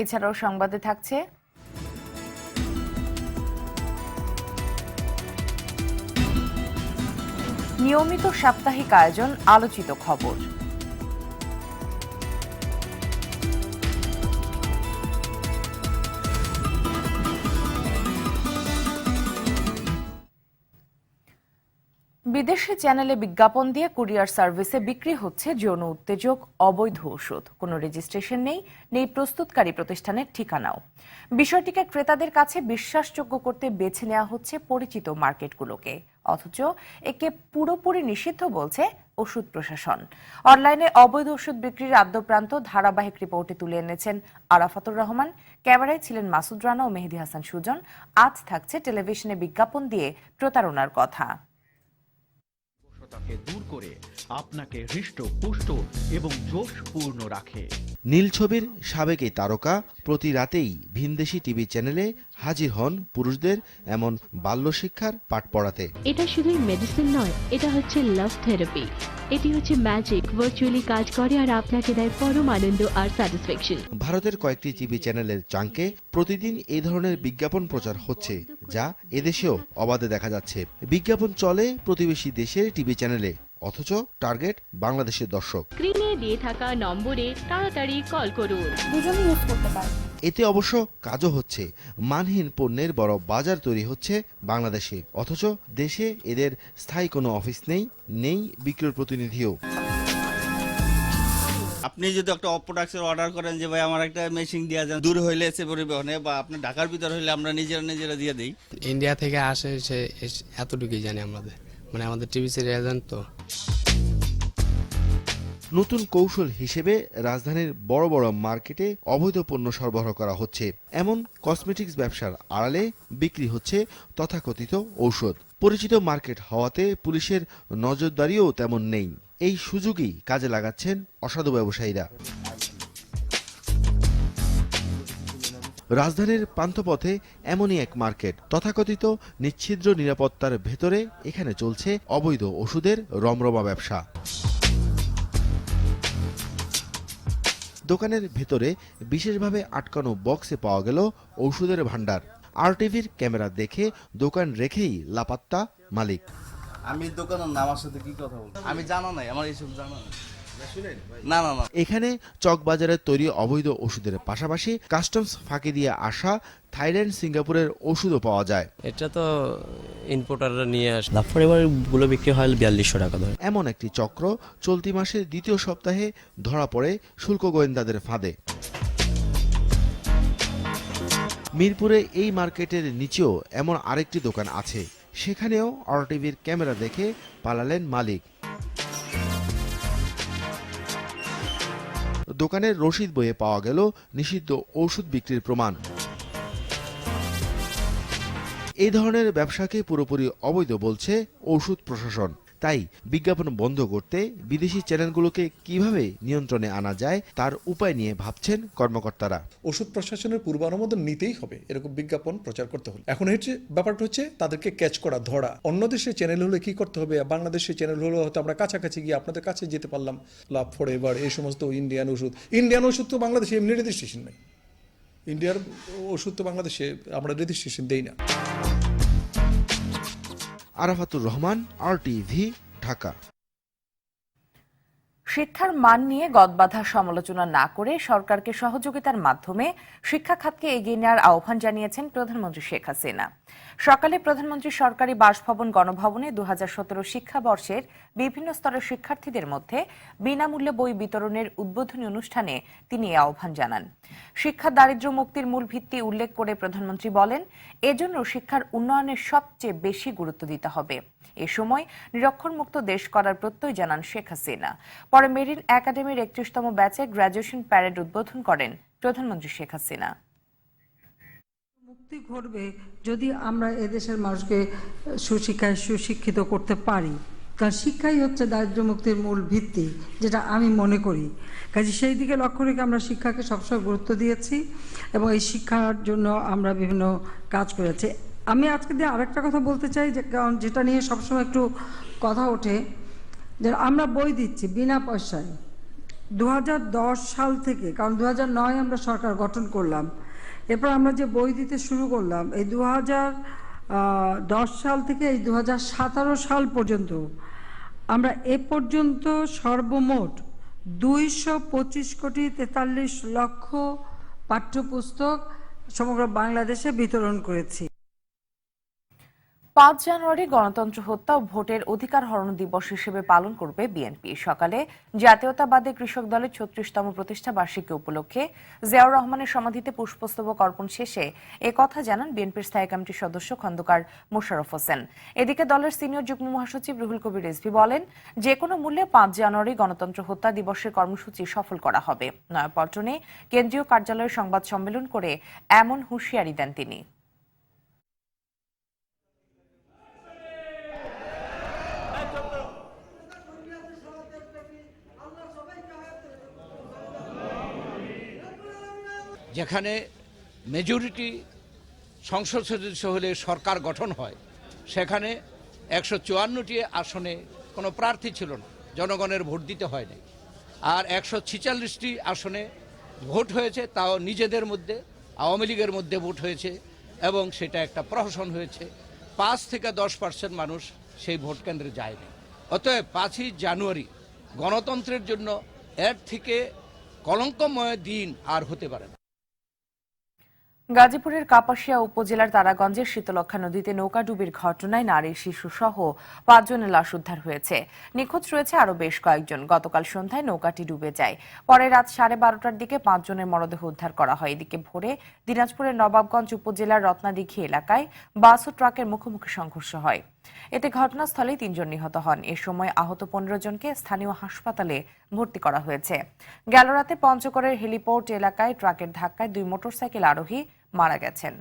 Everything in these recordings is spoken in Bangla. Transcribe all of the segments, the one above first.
এছাড়াও সংবাদে থাকছে। নিয়মিত সাপ্তাহিক আয়োজন আলোচিত খবর। বিদেশি চ্যানেলে বিজ্ঞাপন দিয়ে কুরিয়ার সার্ভিসে বিক্রি হচ্ছে যৌন উত্তেজক, অবৈধ ওষুধ। কোনো রেজিস্ট্রেশন নেই নেই প্রস্তুতকারী প্রতিষ্ঠানের ঠিকানাও। বিষয়টিকে ক্রেতাদের কাছে বিশ্বাসযোগ্য করতে বেছে নেওয়া হচ্ছে পরিচিত মার্কেটগুলোকে। অথচ একে পুরোপুরি নিষিদ্ধ বলছে ওষুধ প্রশাসন। অনলাইনে অবৈধ ওষুধ বিক্রির আদ্যপ্রান্ত ধারাবাহিক রিপোর্টে তুলে এনেছেন আরাফাতুর রহমান। ক্যামেরায় ছিলেন মাসুদ রানা ও মেহেদি হাসান সুজন। আজ থাকছে টেলিভিশনে বিজ্ঞাপন দিয়ে প্রতারণার কথা। তাকে দূর করে আপনাকে হৃষ্ট পুষ্ট এবং জোশপূর্ণ রাখে। নীল ছবির সাবেক এই তারকা প্রতি রাতেই ভিনদেশি টিভি চ্যানেলে হাজির হন পুরুষদের এমন বাল্য শিক্ষার পাঠ পড়াতে। এটা শুধুই মেডিসিন নয় এটা হচ্ছে লাভ থেরাপি এটি হচ্ছে ম্যাজিক ভার্চুয়ালি কাজ করে আর আপনাকে দেয় পরম আনন্দ আর স্যাটিসফ্যাকশন ভারতের কয়েকটি টিভি চ্যানেলের চাঙ্কে প্রতিদিন এই ধরনের বিজ্ঞাপন প্রচার হচ্ছে যা এদেশেও অবাধে দেখা যাচ্ছে। বিজ্ঞাপন চলে প্রতিবেশী দেশের টিভি চ্যানেলে। অথচ টার্গেট বাংলাদেশের দর্শক। স্ক্রিনে দিয়ে থাকা নম্বরে তাড়াতাড়ি কল করুন। দুজনেই ইউজ করতে পারে এতে অবশ্য কাজও হচ্ছে। মানহীন পণ্যের বড় বাজার তৈরি হচ্ছে বাংলাদেশে। অথচ দেশে এদের স্থায়ী কোনো অফিস নেই নেই বিক্রয় প্রতিনিধিও। আপনি যদি একটা প্রোডাক্টের অর্ডার করেন যে ভাই আমার একটা মেশিন দেওয়া যান। দূর হইলে এসে পরিবহনে বা আপনি ঢাকার ভিতর হইলে আমরা নিজেরা নিজেরা দিয়ে দিই। ইন্ডিয়া থেকে আসে সে এস- এতটুকুই জানি আমাদের। মানে আমাদের টিভি সিরিয়াল তো নতুন কৌশল হিসেবে রাজধানীর বড় বড় মার্কেটে অবৈধ পণ্য সরবরাহ করা হচ্ছে। এমন কসমেটিক্স ব্যবসার আড়ালে বিক্রি হচ্ছে তথাকথিত ঔষধ। পরিচিত মার্কেট হওয়াতে পুলিশের নজরদারিও তেমন নেই। এই সুযোগই কাজে লাগাচ্ছেন অসাধু ব্যবসায়ীরা। রাজধানীর পান্থপথে এমনই এক মার্কেট, তথাকথিত নিচ্ছিদ্র নিরাপত্তার ভেতরে এখানে চলছে অবৈধ ওষুধের রমরমা ব্যবসা। দোকানের ভেতরে বিশেষভাবে আটকানো বক্সে পাওয়া গেল ঔষধের ভাণ্ডার। আরটিভির ক্যামেরা দেখে দোকান রেখেই লাপাত্তা মালিক। আমি দোকানের নামার সাথে কি কথা বলব? আমি জানা নাই, আমার এইসব জানা নাই। না না না। এখানে চকবাজারের তৈরি অবৈধ ওষুধের পাশাপাশি কাস্টমস ফাঁকি দিয়ে আসা থাইল্যান্ড সিঙ্গাপুরের ওষুধও পাওয়া যায়। এটা তো ইনপোর্টাররা নিয়ে আসে। লাফার এবারগুলো বিক্রি হয় বিয়াল্লিশশো টাকা ধরে। এমন একটি চক্র চলতি মাসের দ্বিতীয় সপ্তাহে ধরা পড়ে শুল্ক গোয়েন্দাদের ফাঁদে। মিরপুরে এই মার্কেটের নিচেও এমন আরেকটি দোকান আছে। সেখানেও আরটিভির ক্যামেরা দেখে পালালেন মালিক। দোকানের রসিদ বইয়ে পাওয়া গেল নিষিদ্ধ ওষুধ বিক্রির প্রমাণ। এই ধরনের ব্যবসাকে পুরোপুরি অবৈধ বলছে ওষুধ প্রশাসন। তাই বিজ্ঞাপন বন্ধ করতে বিদেশি চ্যানেলগুলোকে কীভাবে নিয়ন্ত্রণে আনা যায় তার উপায় নিয়ে ভাবছেন কর্মকর্তারা। ওষুধ প্রশাসনের পূর্বানুমোদন নিতেই হবে, এরকম বিজ্ঞাপন প্রচার করতে হলে। এখন হচ্ছে ব্যাপারটা হচ্ছে, তাদেরকে ক্যাচ করা, ধরা। অন্য দেশের চ্যানেল হলে কি করতে হবে? বাংলাদেশের চ্যানেল হলে হয়তো আমরা কাছাকাছি গিয়ে আপনাদের কাছে যেতে পারলাম। লাভ ফর এবার এই সমস্ত ইন্ডিয়ান ওষুধ। ইন্ডিয়ান ওষুধ তো বাংলাদেশে এমনি রেজিস্ট্রেশন নেই। ইন্ডিয়ার ওষুধ তো বাংলাদেশে আমরা রেজিস্ট্রেশন দেই না। Arafatur Rahman R TV Dhaka. শিক্ষার মান নিয়ে গদবাধা সমালোচনা না করে সরকারকে সহযোগিতার মাধ্যমে শিক্ষা খাতকে এগিয়ে নেওয়ার আহ্বান জানিয়েছেন প্রধানমন্ত্রী শেখ হাসিনা। সকালে প্রধানমন্ত্রী সরকারি বাসভবন গণভবনে দু হাজার সতেরো শিক্ষাবর্ষের বিভিন্ন স্তরের শিক্ষার্থীদের মধ্যে বিনামূল্যে বই বিতরণের উদ্বোধনী অনুষ্ঠানে তিনি এই আহ্বান জানান। শিক্ষা দারিদ্র মুক্তির মূল ভিত্তি উল্লেখ করে প্রধানমন্ত্রী বলেন, এজন্য শিক্ষার উন্নয়নের সবচেয়ে বেশি গুরুত্ব দিতে হবে। এ সময় নিরক্ষরমুক্ত দেশ করার প্রত্যয় জানান শেখ হাসিনা। পরে মেরিন একাডেমির একত্রিশতম ব্যাচে গ্র্যাজুয়েশন প্যারেড উদ্বোধন করেন প্রধানমন্ত্রী শেখ হাসিনা। মুক্তি ঘটবে যদি আমরা এদেশের মানুষকে সুশিক্ষায় সুশিক্ষিত করতে পারি। কারণ শিক্ষাই হচ্ছে দারিদ্র মুক্তির মূল ভিত্তি, যেটা আমি মনে করি। কাজে সেই দিকে লক্ষ্য রেখে আমরা শিক্ষাকে সবসময় গুরুত্ব দিয়েছি এবং এই শিক্ষার জন্য আমরা বিভিন্ন কাজ করেছি আমি আজকে দিয়ে আরেকটা কথা বলতে চাই, যে কারণ যেটা নিয়ে সবসময় একটু কথা ওঠে, যে আমরা বই দিচ্ছি বিনা পয়সায়। দু হাজার দশ সাল থেকে, কারণ দু আমরা সরকার গঠন করলাম এরপর আমরা যে বই দিতে শুরু করলাম, এই দু দশ সাল থেকে এই দু হাজার সতেরো সাল পর্যন্ত আমরা এ পর্যন্ত সর্বমোট দুইশো পঁচিশ কোটি তেতাল্লিশ লক্ষ পাঠ্যপুস্তক সমগ্র বাংলাদেশে বিতরণ করেছি। পাঁচ জানুয়ারি গণতন্ত্র হত্যা ও ভোটের অধিকার হরণ দিবস হিসেবে পালন করবে বিএনপি। সকালে জাতীয়তাবাদী কৃষক দলের ছত্রিশতম প্রতিষ্ঠা বার্ষিকী উপলক্ষে জিয়াউর রহমানের সমাধিতে পুষ্পস্তবক অর্পণ শেষে এ কথা জানান বিএনপির স্থায়ী কমিটির সদস্য খন্দকার মোশাররফ হোসেন। এদিকে দলের সিনিয়র যুগ্ম মহাসচিব রুহুল কবির রিজভি বলেন যে কোনো মূল্যে পাঁচ জানুয়ারি গণতন্ত্র হত্যা দিবসের কর্মসূচি সফল করা হবে। নয়াপল্টনে কেন্দ্রীয় কার্যালয়ে সংবাদ সম্মেলন করে এমন হুঁশিয়ারি দেন তিনি। যেখানে মেজরিটি সংসদ সদস্য হলে সরকার গঠন হয়, সেখানে একশো চুয়ান্নটি আসনে কোনো প্রার্থী ছিল না, জনগণের ভোট দিতে হয়নি। আর একশো ছিচল্লিশটি আসনে ভোট হয়েছে, তাও নিজেদের মধ্যে, আওয়ামী লীগের মধ্যে ভোট হয়েছে এবং সেটা একটা প্রহসন হয়েছে। পাঁচ থেকে দশ পার্সেন্ট মানুষ সেই ভোট কেন্দ্রে যায়নি। অতএব পাঁচই জানুয়ারি গণতন্ত্রের জন্য এর থেকে কলঙ্কময় দিন আর হতে পারে না। গাজীপুরের কাপাসিয়া উপজেলার তারাগঞ্জের শীতলক্ষা নদীতে নৌকাডুবির ঘটনায় নারী, শিশু সহ পাঁচজনের লাশ উদ্ধার হয়েছে। নিখোঁজ রয়েছে আরও বেশ কয়েকজন। গতকাল সন্ধ্যায় নৌকাটি ডুবে যায়। পরে রাত সাড়ে বারোটার দিকে পাঁচজনের মরদেহ উদ্ধার করা হয়। এদিকে ভোরে দিনাজপুরের নবাবগঞ্জ উপজেলার রত্নাদিঘি এলাকায় বাস ও ট্রাকের মুখোমুখি সংঘর্ষ হয়। এতে ঘটনাস্থলেই তিনজন নিহত হন। এ সময় আহত পনেরো জনকে স্থানীয় হাসপাতালে ভর্তি করা হয়েছে। গেল রাতে পঞ্চগড়ের হেলিপোর্ট এলাকায় ট্রাকের ধাক্কায় দুই মোটরসাইকেল আরোহী মারা গেছেন।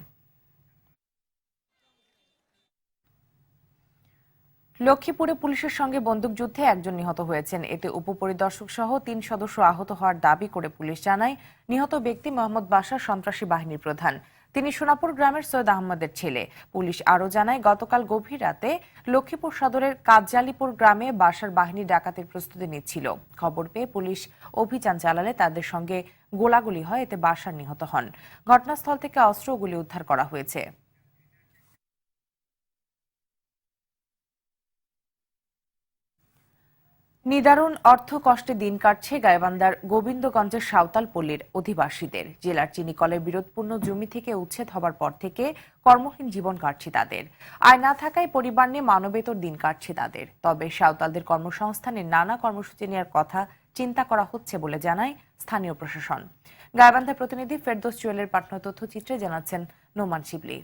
লক্ষ্মীপুরে পুলিশের সঙ্গে বন্দুকযুদ্ধে একজন নিহত হয়েছেন। এতে উপপরিদর্শক সহ তিন সদস্য আহত হওয়ার দাবি করে পুলিশ জানায়। নিহত ব্যক্তি মোহাম্মদ বাসার সন্ত্রাসী বাহিনীর প্রধান। তিনি সোনাপুর গ্রামের সৈয়দ আহমদের ছেলে। পুলিশ আরও জানায়, গতকাল গভীর রাতে লক্ষ্মীপুর সদরের কাজজালিপুর গ্রামে বাসার বাহিনী ডাকাতির প্রস্তুতি নিচ্ছিল। খবর পেয়ে পুলিশ অভিযান চালালে তাদের সঙ্গে গোলাগুলি হয়, এতে বাসার নিহত হন। ঘটনাস্থল থেকে অস্ত্র গুলি উদ্ধার করা হয়েছে। নিদারুণ অর্থ কষ্টে দিন কাটছে গাইবান্ধার গোবিন্দগঞ্জের সাঁওতাল পল্লীর অধিবাসীদের। জেলার চিনিকলের বিরোধপূর্ণ জমি থেকে উচ্ছেদ হবার পর থেকে কর্মহীন জীবন কাটছে তাদের। আয় না থাকায় পরিবার নিয়ে মানবেতর দিন কাটছে তাদের। তবে সাঁওতালদের কর্মসংস্থানের নানা কর্মসূচি নেওয়ার কথা চিন্তা করা হচ্ছে বলে জানায় স্থানীয় প্রশাসন। গাইবান্ধা প্রতিনিধি ফেরদোস জুয়েলের পাঠানো তথ্যচিত্রে জানাচ্ছেন নোমান শিবলি।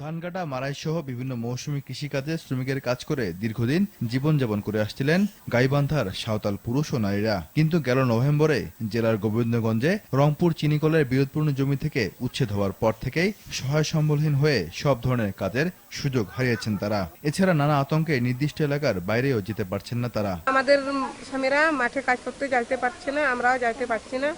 ধান কাটা মারাই সহ বিভিন্ন মৌসুমী কৃষিকাজে শ্রমিকের কাজ করে দীর্ঘদিন জীবনযাপন করে আসছিলেন গাইবান্ধার সাঁওতাল পুরুষ ও নারীরা। কিন্তু গেল নভেম্বরে জেলার গোবিন্দগঞ্জে রংপুর চিনিকলের বিরোধপূর্ণ জমি থেকে উচ্ছেদ হওয়ার পর থেকেই সহায় সম্বলহীন হয়ে সব ধরনের কাজের সুযোগ হারিয়েছেন তারা। এছাড়া নানা আতঙ্কে নির্দিষ্ট এলাকার বাইরেও যেতে পারছেন না তারা। আমাদের স্বামীরা মাঠে কাজ করতে যাইতে পারছে না, আমরাও যাইতে পারছি না।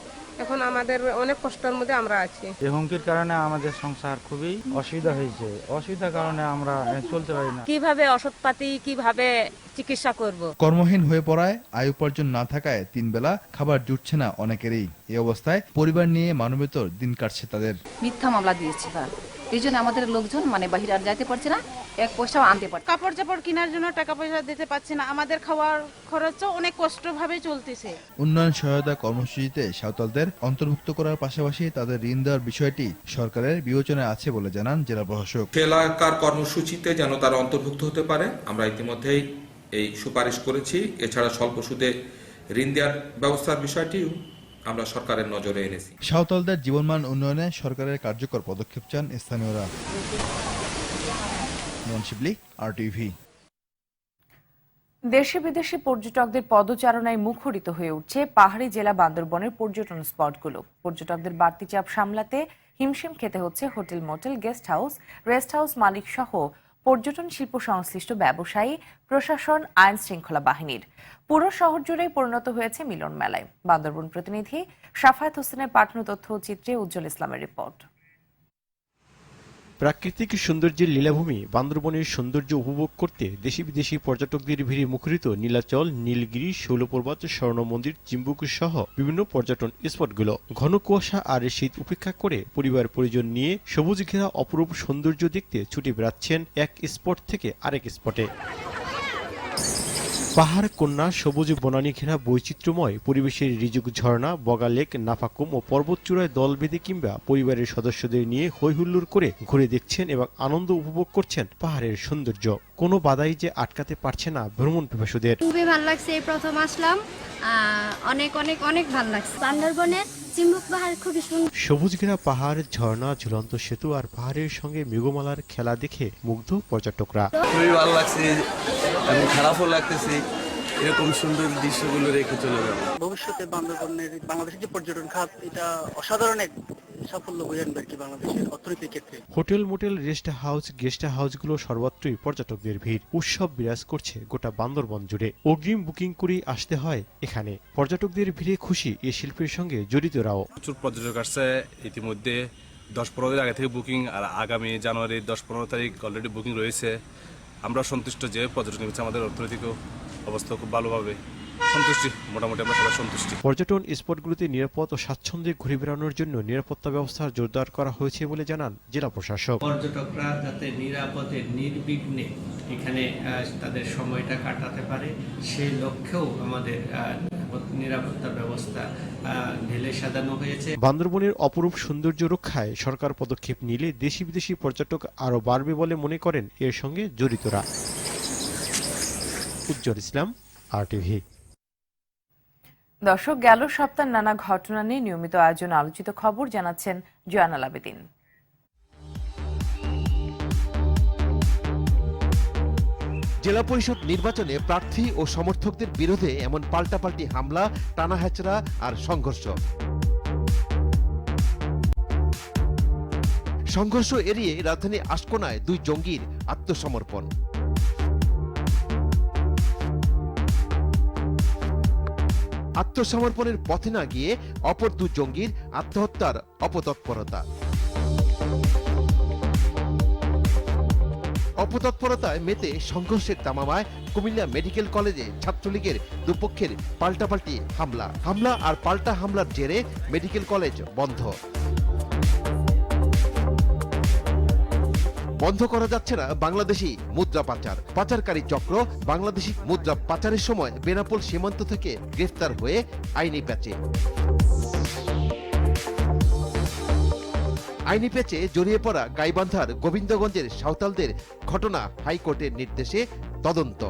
এখন আমাদের অনেক কষ্টের মধ্যে আমরা আছি। এই হুমকির কারণে আমাদের সংসার খুবই অসুবিধা হয়েছে। অসুবিধার কারণে আমরা চলতে পারি না। কীভাবে ওষুধপাতি কীভাবে চিকিৎসা করব। কর্মহীন হয়ে পড়ায় আয় উপার্জন না থাকায় তিন বেলা খাবার জুটছে না অনেকেরই। এই অবস্থায় পরিবার নিয়ে মানবেতর দিন কাটছে তাদের। মিথ্যা মামলা দিয়েছে তার এই জন্য আমাদের লোকজন মানে বাহিরে আর যাইতে পারছে না এক পয়সাও আনতে পারছে কাপড় চাপড় কেনার জন্য টাকা পয়সা দিতে পারছি না। আমাদের খাওয়ার খরচও অনেক কষ্ট ভাবে চলতেছে। উন্নয়ন সহায়তা কর্মসূচিতে সাঁওতালদের অন্তর্ভুক্ত করার পাশাপাশি তাদের ঋণ দেওয়ার বিষয়টি সরকারের বিবেচনায় আছে বলে জানান জেলা প্রশাসক। এলাকার কর্মসূচিতে যেন তারা অন্তর্ভুক্ত হতে পারে আমরা ইতিমধ্যেই এই সুপারিশ করেছি। এছাড়া স্বল্প সুদে ঋণ দেওয়ার ব্যবস্থার বিষয়টিও আমরা সরকারের নজরে এনেছি। সাঁওতালদের জীবনমান উন্নয়নে সরকারের কার্যকর পদক্ষেপ চান স্থানীয়রা। শিবলি আর টিভি দেশে বিদেশে পর্যটকদের পদচারণায় মুখরিত হয়ে উঠছে পাহাড়ি জেলা বান্দরবনের পর্যটন স্পটগুলো। পর্যটকদের বাড়তি চাপ সামলাতে হিমশিম খেতে হচ্ছে hotel motel guest house rest house মালিক সহ পর্যটন শিল্প সংশ্লিষ্ট ব্যবসায়ী, প্রশাসন, আইন শৃঙ্খলা বাহিনীর। পুরো শহর জুড়ে পরিণত হয়েছে মিলন মেলায়। বান্দরবন প্রতিনিধি সাফায়াত হোসেনের পাঠানো তথ্য চিত্রে উজ্জ্বল ইসলামের রিপোর্ট। প্রাকৃতিক সৌন্দর্যের লীলাভূমি, বান্দরবনের সৌন্দর্য উপভোগ করতে দেশি বিদেশি পর্যটকদের ভিড়ে মুখরিত নীলাচল, নীলগিরি, শৈলপর্বত স্বর্ণ মন্দির চিম্বুক সহ বিভিন্ন পর্যটন স্পটগুলো। ঘন কুয়াশা আর শীত উপেক্ষা করে পরিবার পরিজন নিয়ে সবুজ ঘেরা অপরূপ সৌন্দর্য দেখতে ছুটে বেড়াচ্ছেন এক স্পট থেকে আরেক স্পটে। পাহাড় কন্যা সবুজ বনানী ঘেরা বৈচিত্র্যময় পরিবেশের রিজুক ঝর্ণা বগা লেক নাফাকুম ও পর্বতচূড়ায় দল বেঁধে কিংবা পরিবারের সদস্যদের নিয়ে হৈহুল্লুর করে ঘুরে দেখছেন এবং আনন্দ উপভোগ করছেন পাহাড়ের সৌন্দর্য। কোনো বাধাই যে আটকাতে পারছে না ভ্রমণ পিপাসুদের। খুবই ভালো লাগছে এই প্রথম আসলাম। অনেক অনেক অনেক ভালো লাগছে। বান্দরবনের চিম্বুক পাহাড় খুবই সুন্দর। সবুজ ঘেরা পাহাড় ঝর্ণা ঝুলন্ত সেতু আর পাহাড়ের সঙ্গে মেঘমালার খেলা দেখে মুগ্ধ পর্যটকরা। খুবই ভালো লাগছে এবং খারাপও লাগতেছে। এরকম সুন্দর দৃশ্যগুলো রেখে চলে যাব। ভবিষ্যতে বান্দরবনের বাংলাদেশের যে পর্যটন খাত এটা অসাধারণ এক সাফল্য বয়ে আনবে কি বাংলাদেশের অর্থনীতির ক্ষেত্রে। Hotel motel rest house guest হাউসগুলো সর্বত্রই পর্যটকদের ভিড়। উৎসব বিরাজ করছে গোটা বান্দরবন জুড়ে। অগ্রিম বুকিং করেই আসতে হয় এখানে। পর্যটকদের ভিড়ে খুশি এ শিল্পের সঙ্গে জড়িতরাও। প্রচুর পর্যটক আসছে। ইতিমধ্যে দশ পনেরো দিন আগে থেকে বুকিং আর আগামী জানুয়ারি দশ পনেরো তারিখ অলরেডি বুকিং রয়েছে। আমরা সন্তুষ্ট যে পর্যটন হচ্ছে আমাদের অর্থনৈতিক অবস্থা খুব ভালোভাবে। সন্তুষ্টি মোটামুটি আমরা সবাই সন্তুষ্টি। পর্যটন স্পটগুলোতে নিরাপদ ও স্বাচ্ছন্দ্যে ঘুরে বেড়ানোর জন্য নিরাপত্তা ব্যবস্থা জোরদার করা হয়েছে বলে জানান জেলা প্রশাসক। পর্যটকরা যাতে নিরাপদে নির্বিঘ্নে এখানে তাদের সময়টা কাটাতে পারে সেই লক্ষ্যেও আমাদের নিরাপত্তা ব্যবস্থা ঢেলে সাজানো হয়েছে। বান্দরবনের অপরূপ সৌন্দর্য রক্ষায় সরকার পদক্ষেপ নিলে দেশি বিদেশি পর্যটক আরও বাড়বে বলে মনে করেন এর সঙ্গে জড়িতরা। উজ্জ্বল ইসলাম আরটিভি দর্শক গেল সপ্তাহের নানা ঘটনা নিয়ে নিয়মিত আয়োজন আলোচিত খবর জানাচ্ছেন জয়ানাল আবেদিন জেলা পরিষদ নির্বাচনে প্রার্থী ও সমর্থকদের বিরুদ্ধে এমন পাল্টাপাল্টি হামলা টানা হ্যাচড়া আর সংঘর্ষ। সংঘর্ষ এড়িয়ে রাজধানী আশকোনায় দুই জঙ্গির আত্মসমর্পণ। আত্মসমর্পণের পথে না গিয়ে অপর দু জঙ্গির আত্মহত্যার অপতৎপরতা। অপতৎপরতায় মেতে সংঘর্ষের তামামায় কুমিল্লা মেডিকেল কলেজে ছাত্রলীগের দুপক্ষের পাল্টাপাল্টি হামলা। হামলা আর পাল্টা হামলার জেরে মেডিকেল কলেজ বন্ধ। বন্ধ করা যাচ্ছে না বাংলাদেশি মুদ্রা পাচার। পাচারকারী চক্র বাংলাদেশি মুদ্রা পাচারের সময় বেনাপোল সীমান্ত থেকে গ্রেফতার হয়ে আইনি প্যাচে। আইনি পেচে জড়িয়ে পড়া গাইবান্ধার গোবিন্দগঞ্জের সাঁওতালদের ঘটনা হাইকোর্টের নির্দেশে তদন্ত।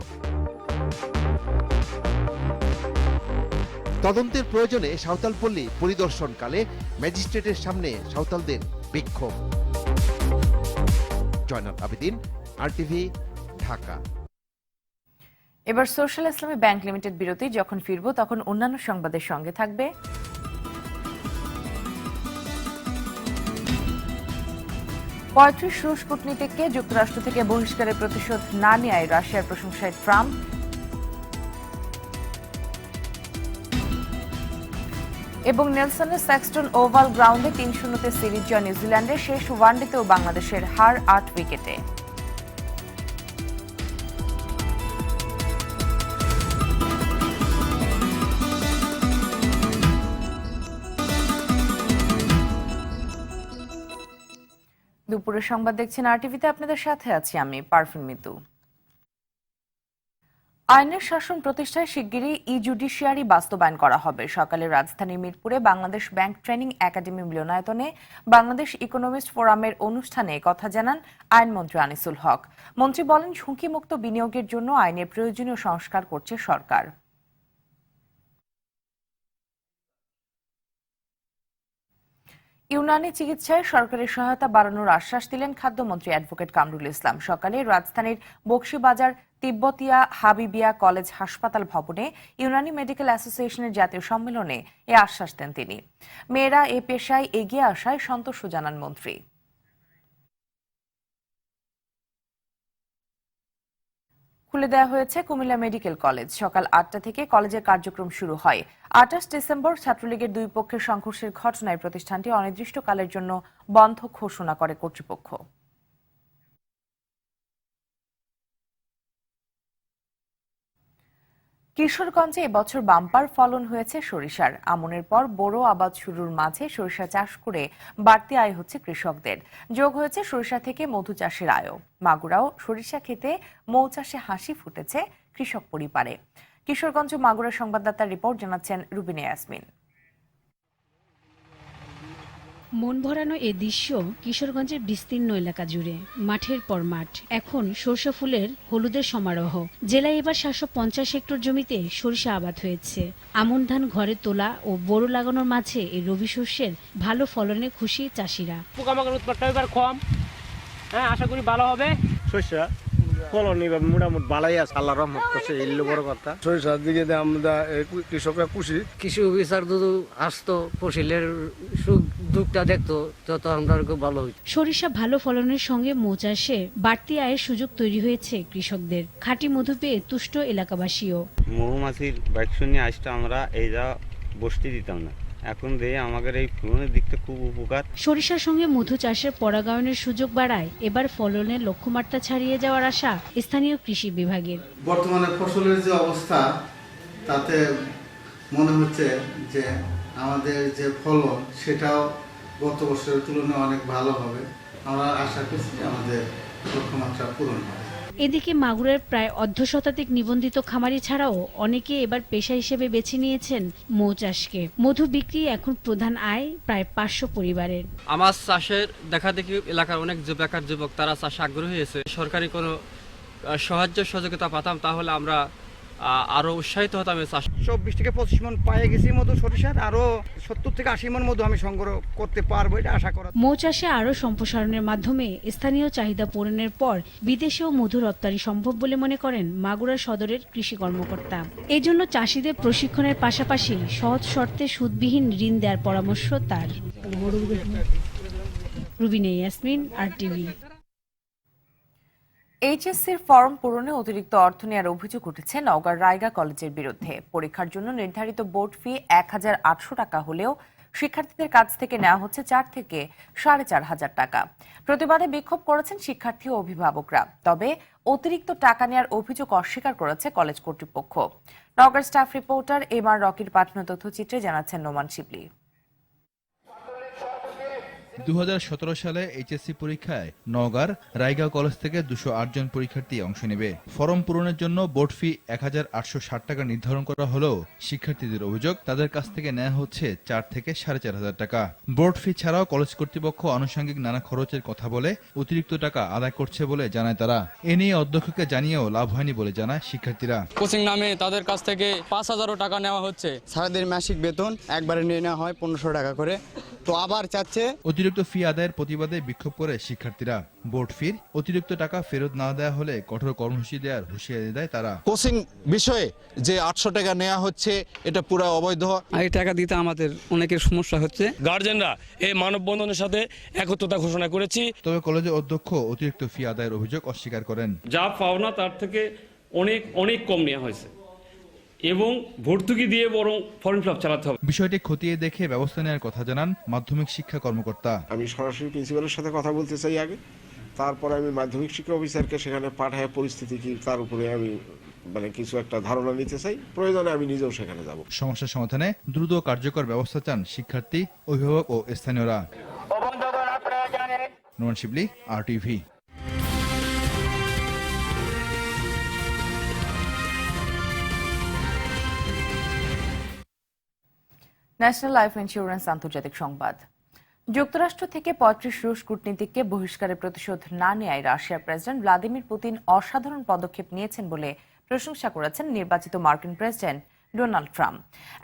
তদন্তের প্রয়োজনে সাঁওতালপল্লী পরিদর্শনকালে ম্যাজিস্ট্রেটের সামনে সাঁওতালদের বিক্ষোভ। জয়নাল আবেদিন আরটিভি ঢাকা। এবার সোশ্যাল ইসলামী ব্যাংক লিমিটেড বিরতি, যখন ফিরব তখন অন্যান্য সংবাদের সঙ্গে থাকবে। পঁয়ত্রিশ রুশ কূটনীতিককে যুক্তরাষ্ট্র থেকে বহিষ্কারের প্রতিশোধ না নেয় রাশিয়ার প্রশংসায় ট্রাম্প। এবং নেলসনের স্যাক্সটন ওভাল গ্রাউন্ডে তিন শূন্যতে সিরিজ জয় নিউজিল্যান্ডের শেষ ওয়ানডেতেও বাংলাদেশের হার আট উইকেটে। দুপুরের সংবাদ দেখছেন আরটিভিতে আপনাদের সাথে আছি আমি, পারফিন মিতু। আইনের শাসন প্রতিষ্ঠায় শিগগিরই ই জুডিশিয়ারি বাস্তবায়ন করা হবে। সকালে রাজধানীর মিরপুরে বাংলাদেশ ব্যাংক ট্রেনিং একাডেমি মিলনায়তনে বাংলাদেশ ইকোনমিস্ট ফোরামের অনুষ্ঠানে কথা জানান আইনমন্ত্রী আনিসুল হক। মন্ত্রী বলেন, ঝুঁকিমুক্ত বিনিয়োগের জন্য আইনের প্রয়োজনীয় সংস্কার করছে সরকার। ইউনানি চিকিৎসায় সরকারের সহায়তা বাড়ানোর আশ্বাস দিলেন খাদ্যমন্ত্রী অ্যাডভোকেট কামরুল ইসলাম। সকালে রাজধানীর বক্সিবাজার তিব্বতিয়া হাবিবিয়া কলেজ হাসপাতাল ভবনে ইউনানি মেডিকেল অ্যাসোসিয়েশনের জাতীয় সম্মেলনে এ আশ্বাস দেন তিনি। মেয়েরা এ পেশায় এগিয়ে আসায় সন্তোষ জানান মন্ত্রী। খুলে দেওয়া হয়েছে কুমিল্লা মেডিকেল কলেজ। সকাল আটটা থেকে কলেজের কার্যক্রম শুরু হয়। আঠাশ ডিসেম্বর ছাত্রলীগের দুই পক্ষের সংঘর্ষের ঘটনায় প্রতিষ্ঠানটি অনির্দিষ্টকালের জন্য বন্ধ ঘোষণা করে কর্তৃপক্ষ। কিশোরগঞ্জে এবছর বাম্পার ফলন হয়েছে সরিষার। আমনের পর বড় আবাদ শুরুর মাঝে সরিষা চাষ করে বাড়তি আয় হচ্ছে কৃষকদের। যোগ হয়েছে সরিষা থেকে মধু চাষের আয়ও। মাগুরাও সরিষা খেতে মৌ চাষে হাসি ফুটেছে কৃষক পরিবারে। কিশোরগঞ্জ মাগুরা সংবাদদাতার রিপোর্ট জানাচ্ছেন রুবিনে ইয়াসমিন। মন ভরানো এ দৃশ্য কিশোরগঞ্জের বিস্তীর্ণ এলাকা জুড়ে মাঠের পর মাঠ। এখন সরষা ফুলের হলুদের সমারোহ। জেলায় এবার সাতশো পঞ্চাশ হেক্টর জমিতে সরিষা আবাদ হয়েছে। আমন ধান ঘরে তোলা ও বোরো লাগানোর মাঝে এই রবি শস্যের ভালো ফলনে খুশি চাষিরা। পোকামাকড় উৎপাদটা এবার কম। হ্যাঁ আশা করি ভালো হবে। শস্য মোটামুটি ভালোই আছে আল্লাহ রহমত করছে বড় কথা। সরিষার দিকে আমরা কৃষকরা খুশি। কৃষি অফিসার আসতো ফসলের সুখ দুঃখটা দেখতো তত আমরা খুব ভালো হইতো সরিষা ভালো ফলনের সঙ্গে মৌ চাষে বাড়তি আয়ের সুযোগ তৈরি হয়েছে কৃষকদের। খাঁটি মধু পেয়ে তুষ্ট এলাকাবাসীও। মৌমাছির ভ্যাকসিন নিয়ে আসতে আমরা এই যা বসতে দিতাম না। এখন দিয়ে আমাদের এই ফলনের দিকটা খুব উপকার। সরিষার সঙ্গে মধু চাষের পরাগায়নের সুযোগ বাড়ায় এবার ফলনের লক্ষ্যমাত্রা ছাড়িয়ে যাওয়ার আশা স্থানীয় কৃষি বিভাগের। বর্তমানে ফসলের যে অবস্থা তাতে মনে হচ্ছে যে আমাদের যে ফলন সেটাও গত বছরের তুলনায় অনেক ভালো হবে। আমরা আশা করছি আমাদের লক্ষ্যমাত্রা পূরণ হবে। এদিকে মাগুরের প্রায় অর্ধ শতাধিক নিবন্ধিত খামারি ছাড়াও অনেকে এবার পেশা হিসেবে বেছে নিয়েছেন মৌ চাষকে। মধু বিক্রি এখন প্রধান আয় প্রায় পাঁচশো পরিবারের। আমার চাষের দেখা দেখি এলাকার অনেক যুবেকার যুবক, তারা চাষে আগ্রহী হয়েছে। সরকারি কোনো সাহায্য সহযোগিতা পাতাম, তাহলে আমরা আহ, আরও উৎসাহিত হতাম এই চাষ। চব্বিশ থেকে পঁচিশ মন পায়ে গেছি মধু সরিষার আরও সত্তর থেকে আশি মন মধু আমি সংগ্রহ করতে পারব এটা আশা করা মৌ চাষে আরও সম্প্রসারণের মাধ্যমে স্থানীয় চাহিদা পূরণের পর বিদেশেও মধু রপ্তানি সম্ভব বলে মনে করেন মাগুরা সদরের কৃষি কর্মকর্তা। এই জন্য চাষিদের প্রশিক্ষণের পাশাপাশি সহজ শর্তে সুদবিহীন ঋণ দেওয়ার পরামর্শ তার। Rubina Yasmin R TV. এইচএসসির form পূরণে অতিরিক্ত অর্থ নেওয়ার অভিযোগ উঠেছে নওগাঁর রায়গা কলেজের বিরুদ্ধে। পরীক্ষার জন্য নির্ধারিত বোর্ড ফি এক হাজার আটশো টাকা হলেও শিক্ষার্থীদের কাছ থেকে নেওয়া হচ্ছে চার থেকে সাড়ে চার হাজার টাকা। প্রতিবাদে বিক্ষোভ করেছেন শিক্ষার্থী ও অভিভাবকরা। তবে অতিরিক্ত টাকা নেওয়ার অভিযোগ অস্বীকার করেছে কলেজ কর্তৃপক্ষ। নওগাঁর স্টাফ রিপোর্টার এম আর রকির পাঠানো তথ্যচিত্রে জানাচ্ছেন নোমান শিবলি। দু হাজার সতেরো সালে এইচএসসি পরীক্ষায় নওগাঁর রায়গাঁও কলেজ থেকে দুশো জন পরীক্ষার্থী অংশ নেবে। ফর্ম পূরণের জন্য বোর্ড ফি এক টাকা নির্ধারণ করা হলেও শিক্ষার্থীদের অভিযোগ তাদের কাছ থেকে নেওয়া হচ্ছে চার থেকে সাড়ে চার হাজার টাকা। বোর্ড ফি ছাড়াও কলেজ কর্তৃপক্ষ আনুষঙ্গিক নানা খরচের কথা বলে অতিরিক্ত টাকা আদায় করছে বলে জানায় তারা। এ নিয়ে অধ্যক্ষকে জানিয়েও লাভ হয়নি বলে জানায় শিক্ষার্থীরা। কোচিং নামে তাদের কাছ থেকে পাঁচ হাজারও টাকা নেওয়া হচ্ছে। স্যারদের মাসিক বেতন একবারে নিয়ে নেওয়া হয় পনেরোশো টাকা করে। তো আবার চাচ্ছে অতিরিক্ত ফি আদায়ের প্রতিবাদে বিক্ষোভ করে শিক্ষার্থীরা। বোর্ড ফির অতিরিক্ত টাকা ফেরত না দেওয়া হলে কঠোর কর্মসূচি দেওয়ার হুঁশিয়ারি দেয় তারা। কোচিং বিষয়ে যে আটশো টাকা নেওয়া হচ্ছে এটা পুরো অবৈধ। এই টাকা দিতে আমাদের অনেকের সমস্যা হচ্ছে। গার্জেনরা এই মানববন্ধনের সাথে একত্রতা ঘোষণা করেছি। তবে কলেজের অধ্যক্ষ অতিরিক্ত ফি আদায়ের অভিযোগ অস্বীকার করেন। যা পাওনা তার থেকে অনেক অনেক কম নেওয়া হয়েছে। এবং ভর্তুকি দিয়ে বরং ফর্ম ফিল চালাতে হবে। বিষয়টি খতিয়ে দেখে ব্যবস্থা নেওয়ার কথা জানান মাধ্যমিক শিক্ষা কর্মকর্তা। আমি সরাসরি প্রিন্সিপালের সাথে কথা বলতে চাই আগে। তারপরে আমি মাধ্যমিক শিক্ষা অফিসারকে সেখানে পাঠায় পরিস্থিতি কি তার উপরে আমি মানে কিছু একটা ধারণা নিতে চাই। প্রয়োজনে আমি নিজেও সেখানে যাব। সমস্যা সমাধানে দ্রুত কার্যকর ব্যবস্থা চান শিক্ষার্থী অভিভাবক ও স্থানীয়রা। Noman Shibli R TV national life insurance আন্তর্জাতিক সংবাদ। যুক্তরাষ্ট্র থেকে পঁয়ত্রিশ রুশ কূটনীতিককে বহিষ্কারের প্রতিশোধ না নেয় রাশিয়ার প্রেসিডেন্ট ভ্লাদিমির পুতিন অসাধারণ পদক্ষেপ নিয়েছেন বলে প্রশংসা করেছেন নির্বাচিত মার্কিন প্রেসিডেন্ট ডোনাল্ড ট্রাম্প।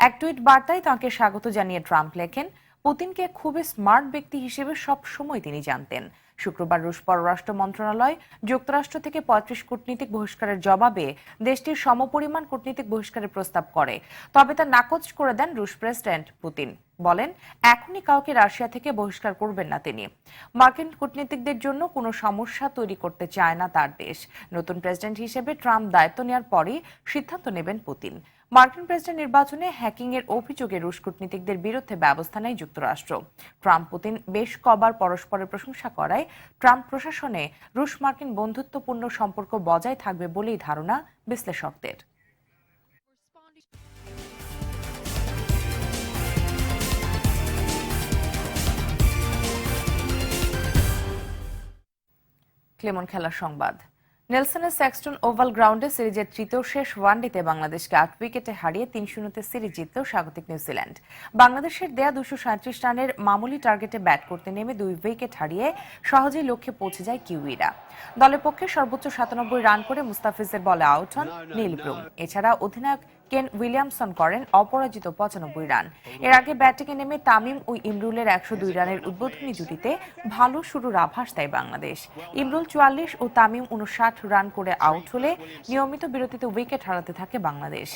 এক টুইট বার্তায় তাঁকে স্বাগত জানিয়ে ট্রাম্প লেখেন, পুতিনকে খুবই স্মার্ট ব্যক্তি হিসেবে সবসময় তিনি জানতেন। শুক্রবার রুশ পররাষ্ট্র মন্ত্রণালয় যুক্তরাষ্ট্র থেকে পঁয়ত্রিশ কূটনীতিক বহিষ্কারের জবাবে দেশটির সমপরিমাণ কূটনীতিক বহিষ্কারের প্রস্তাব করে। তবে তা নাকচ করে দেন রুশ প্রেসিডেন্ট পুতিন। বলেন, এখনই কাউকে রাশিয়া থেকে বহিষ্কার করবেন না তিনি। মার্কিন কূটনীতিকদের জন্য কোনো সমস্যা তৈরি করতে চায় না তার দেশ। নতুন প্রেসিডেন্ট হিসেবে ট্রাম্প দায়িত্ব নেওয়ার পরই সিদ্ধান্ত নেবেন পুতিন। মার্কিন প্রেসিডেন্ট নির্বাচনে হ্যাকিং এর অভিযোগে রুশ কূটনীতিকদের বিরুদ্ধে ব্যবস্থা নেয় যুক্তরাষ্ট্র। ট্রাম্প, পুতিন বেশ কবার পরস্পরের প্রশংসা করায় ট্রাম্প প্রশাসনে রুশ মার্কিন বন্ধুত্বপূর্ণ সম্পর্ক বজায় থাকবে বলেই ধারণা বিশ্লেষকদের। ক্লেমন খেলার সংবাদ। নেলসনের স্যাক্সটন ওভাল গ্রাউন্ডে সিরিজের তৃতীয় শেষ ওয়ানডেতে বাংলাদেশকে আট উইকেটে হারিয়ে তিন শূন্যতে সিরিজ জিতল স্বাগতিক নিউজিল্যান্ড। বাংলাদেশের দেয়া দুশো সাঁত্রিশ রানের মামুলি টার্গেটে ব্যাট করতে নেমে দুই উইকেট হারিয়ে সহজেই লক্ষ্যে পৌঁছে যায় কিউইরা। দলের পক্ষে সর্বোচ্চ সাতানব্বই রান করে মুস্তাফিজের বলে আউট হন নীল ব্রুম। এছাড়া অধিনায়ক কেন উইলিয়ামসন করেন অপরাজিত পঁচানব্বই রান। এর আগে ব্যাটিংয়ে নেমে তামিম ও ইমরুলের একশো দুই রানের উদ্বোধনী জুটিতে ভালো শুরুর আভাস দেয় বাংলাদেশ। ইমরুল চুয়াল্লিশ ও তামিম উনষাট রান করে আউট হলে নিয়মিত বিরতিতে উইকেট হারাতে থাকে বাংলাদেশ।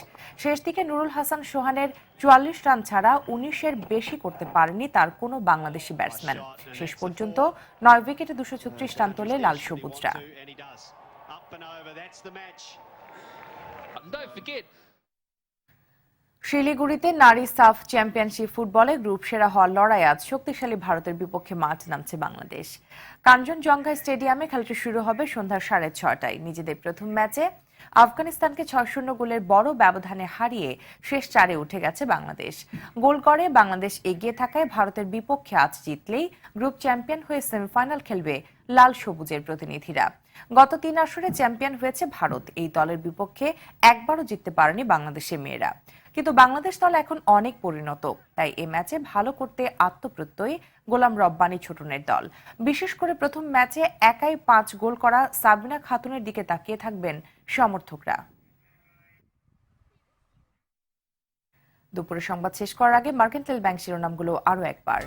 শেষ দিকে নুরুল হাসান সোহানের চুয়াল্লিশ রান ছাড়া উনিশের বেশি করতে পারেনি তার কোনো বাংলাদেশি ব্যাটসম্যান। শেষ পর্যন্ত নয় উইকেটে দুশো ছত্রিশ রান তোলে লাল সবুজরা। শিলিগুড়িতে নারী সাফ চ্যাম্পিয়নশিপ ফুটবলে গ্রুপ সেরা হওয়ার লড়াই আজ শক্তিশালী ভারতের বিপক্ষে মাঠ নামছে বাংলাদেশ। কাঞ্চনজঙ্ঘা স্টেডিয়ামে খেলাটি শুরু হবে সন্ধ্যা সাড়ে ছটায় নিজেদের প্রথম ম্যাচে আফগানিস্তানকে ছয় শূন্য গোলের বড় ব্যবধানে হারিয়ে শেষ চারে উঠে গেছে বাংলাদেশ। গোল করে বাংলাদেশ এগিয়ে থাকায় ভারতের বিপক্ষে আজ জিতলেই গ্রুপ চ্যাম্পিয়ন হয়ে সেমিফাইনাল খেলবে লাল সবুজের প্রতিনিধিরা। গত তিন আসরে চ্যাম্পিয়ন হয়েছে ভারত। এই দলের বিপক্ষে একবারও জিততে পারেনি বাংলাদেশের মেয়েরা। কিন্তু বাংলাদেশ দল এখন অনেক পরিণত, তাই এ ম্যাচে ভালো করতে আত্মপ্রত্যয়ী গোলাম রব্বানি ছোটনের দল। বিশেষ করে প্রথম ম্যাচে একাই পাঁচ গোল করা সাবিনা খাতুনের দিকে তাকিয়ে থাকবেন সমর্থকরা। দুপুরে সংবাদ শেষ করার আগে মার্কেন্টাইল ব্যাংক শিরোনামগুলো আরও একবার।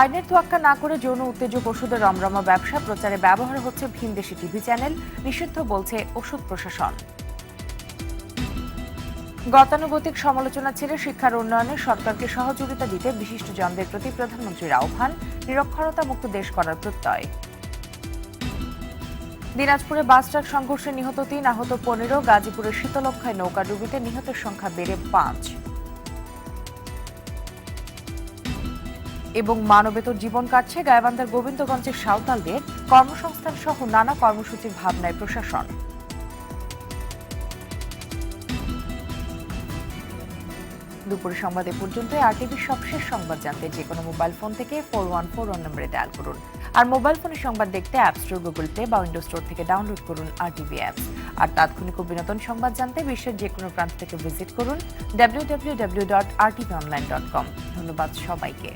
আইনের তোয়াক্কা না করে যৌন উত্তেজক ওষুধের রমরমা ব্যবসা প্রচারে ব্যবহার হচ্ছে ভিনদেশি টিভি চ্যানেল, নিষিদ্ধ বলছে ওষুধ প্রশাসন। গতানুগতিক সমালোচনা ছেড়ে শিক্ষার উন্নয়নে সরকারকে সহযোগিতা দিতে বিশিষ্ট জনদের প্রতি প্রধানমন্ত্রীর আহ্বান নিরক্ষরতা মুক্ত দেশ করার প্রত্যয়। দিনাজপুরে বাস ট্রাক সংঘর্ষে নিহত তিন, আহত পনেরো, গাজীপুরের শীতলক্ষায় নৌকা ডুবিতে নিহতের সংখ্যা বেড়ে পাঁচ। এবং মানবেতর জীবন কাটছে গাইবান্ধার গোবিন্দগঞ্জের সাঁওতালদের কর্মসংস্থান সহ নানা কর্মসূচির ভাবনায় প্রশাসন। দুপুরে সংবাদ এ পর্যন্ত আর টিভির সবশেষ সংবাদ জানতে যে কোনো মোবাইল ফোন থেকে ফোর ওয়ান ফোর ওয়ান নম্বরে ডায়াল করুন। আর মোবাইল ফোনে সংবাদ দেখতে অ্যাপ স্টোর গুগল প্লে বা উইন্ডো স্টোর থেকে ডাউনলোড করুন আর টিভি অ্যাপস আর তাৎক্ষণিক ও বিনোদন সংবাদ জানতে বিশ্বের যে কোনো প্রান্ত থেকে ভিজিট করুন W W W dot R TV online dot com ধন্যবাদ সবাইকে।